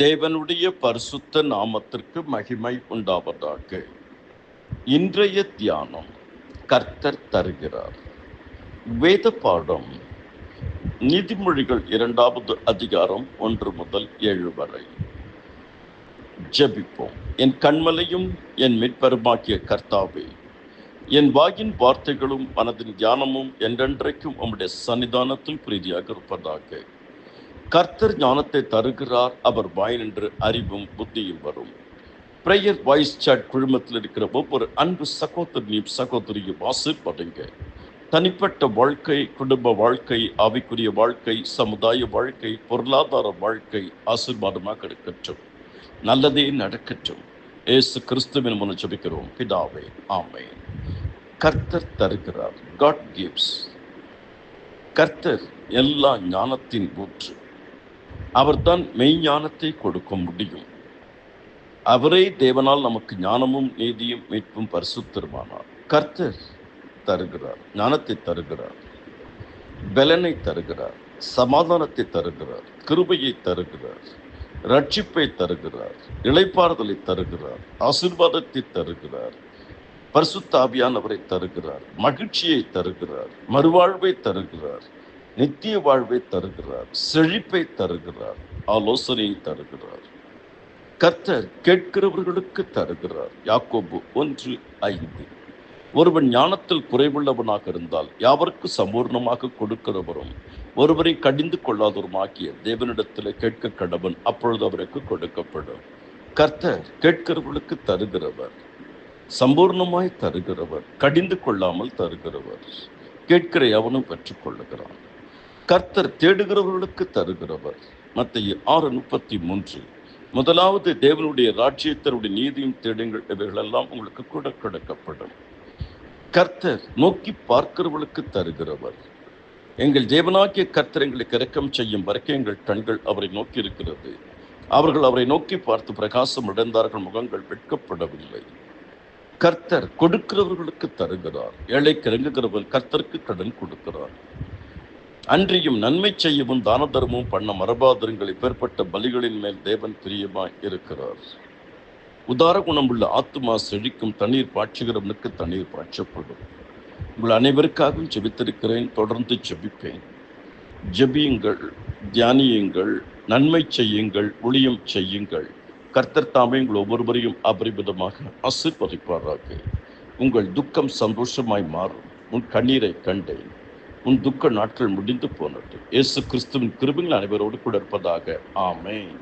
தேவனுடைய பரிசுத்த நாமத்திற்கு மகிமை உண்டாவதாக. இன்றைய தியானம் கர்த்தர் தருகிறார். வேத பாடம் நீதிமொழிகள் இரண்டாவது அதிகாரம் ஒன்று முதல் ஏழு வரை. ஜெபிப்போம். என் கண்மலையும் என் மிற்பருமாக்கிய கர்த்தாவே என் வாயின் வார்த்தைகளும் மனதின் தியானமும் என்றென்றைக்கும் உம்முடைய சன்னிதானத்தில் பிரீதியாக இருப்பதாக. கர்த்தர் ஞானத்தை தருகிறார். அவர் வாயினின்று அறிவும் புத்தியும் வரும். பிரேயர் வாய்ஸ் சாட் குழுமத்தில் இருக்கிற ஒவ்வொரு அன்பு சகோதரனையும் சகோதரியும் ஆசிர்படுங்க தனிப்பட்ட வாழ்க்கை குடும்ப வாழ்க்கை ஆவிக்குரிய வாழ்க்கை சமுதாய வாழ்க்கை பொருளாதார வாழ்க்கை ஆசீர்வாதமாக இருக்கட்டும். நல்லதே நடக்கட்டும். ஏசு கிறிஸ்துவின் முன் ஜபிக்கிறோம். பிதாவே ஆமை கர்த்தர் தருகிறார். காட் கிவ்ஸ் கர்த்தர் எல்லா ஞானத்தின் ஊற்று. அவர்தான் மெய்ஞானத்தை கொடுக்க முடியும். அவரே தேவனால் நமக்கு ஞானமும் நீதியும் மீட்பும் பரிசுத்தருமானார் கர்த்தர் தருகிறார் ஞானத்தை தருகிறார் பலனை தருகிறார் சமாதானத்தை தருகிறார் கிருபையை தருகிறார் ரட்சிப்பை தருகிறார் இளைப்பாறுதலை தருகிறார் ஆசிர்வாதத்தை தருகிறார் பரிசுத்தாவியானவரை தருகிறார் மகிழ்ச்சியை தருகிறார் மறுவாழ்வை தருகிறார் நித்திய வாழ்வை தருகிறார் செழிப்பை தருகிறார் ஆலோசனையை தருகிறார். கர்த்தர் கேட்கிறவர்களுக்கு தருகிறார். யாக்கோபு ஒன்று ஐந்து. ஒருவன் ஞானத்தில் குறைவுள்ளவனாக இருந்தால் யாவருக்கு சம்பூர்ணமாக கொடுக்கிறவரும் ஒருவரை கடிந்து கொள்ளாதவருமாக்கிய தேவனிடத்தில் கேட்க கடவன் அப்பொழுது அவருக்கு கொடுக்கப்படும். கர்த்தர் கேட்கிறவர்களுக்கு தருகிறவர் சம்பூர்ணமாய் தருகிறவர் கடிந்து கொள்ளாமல் தருகிறவர். கேட்கிற எவனும் பெற்றுக்கொள்ளுகிறான். கர்த்தர் தேடுகிறவர்களுக்கு தருகிறவர். மத்திய ஆறு முப்பத்தி மூன்று. முதலாவது தேவனுடைய ராஜ்யத்தருடைய நீதியும் தேடுங்கள் இவைகளெல்லாம் உங்களுக்கு கூட கிடக்கப்படும். கர்த்தர் நோக்கி பார்க்கிறவர்களுக்கு தருகிறவர். எங்கள் தேவனாகிய கர்த்தர் எங்களுக்கு இறக்கம் செய்யும் வரைக்கும் எங்கள் கண்கள் அவரை நோக்கி இருக்கிறது. அவர்கள் அவரை நோக்கி பார்த்து பிரகாசம் அடைந்தார்கள் முகங்கள் வெட்கப்படவில்லை. கர்த்தர் கொடுக்கிறவர்களுக்கு தருகிறார். ஏழை கிறங்குகிறவர் கர்த்தருக்கு கடன் கொடுக்கிறார். அன்றியும் நன்மை செய்யவும் தான தர்மமும் பண்ண மரபாதரங்கள் இப்பேற்பட்ட பலிகளின் மேல் தேவன் பிரியமாய் இருக்கிறார். உதார குணமுள்ள ஆத்துமா செழிக்கும் தண்ணீர் பாய்ச்சுகிறவனுக்கு தண்ணீர் பாய்ச்சப்படும். உங்கள் அனைவருக்காகவும் ஜெபித்திருக்கிறேன் தொடர்ந்து செபிப்பேன். ஜெபியுங்கள் தியானியுங்கள் நன்மை செய்யுங்கள் ஒளியம் செய்யுங்கள். கர்த்தர் தாமே உங்கள் ஒவ்வொருவரையும் அபரிமிதமாக ஆசிர்வதிப்பாராக. உங்கள் துக்கம் சந்தோஷமாய் மாறும். உன் கண்ணீரை கண்டேன். உன் துக்க நாட்கள் முடிந்து போனது. இயேசு கிறிஸ்துவின் கிருபங்கள் அனைவரோடு கூட இருப்பதாக. ஆமேன்.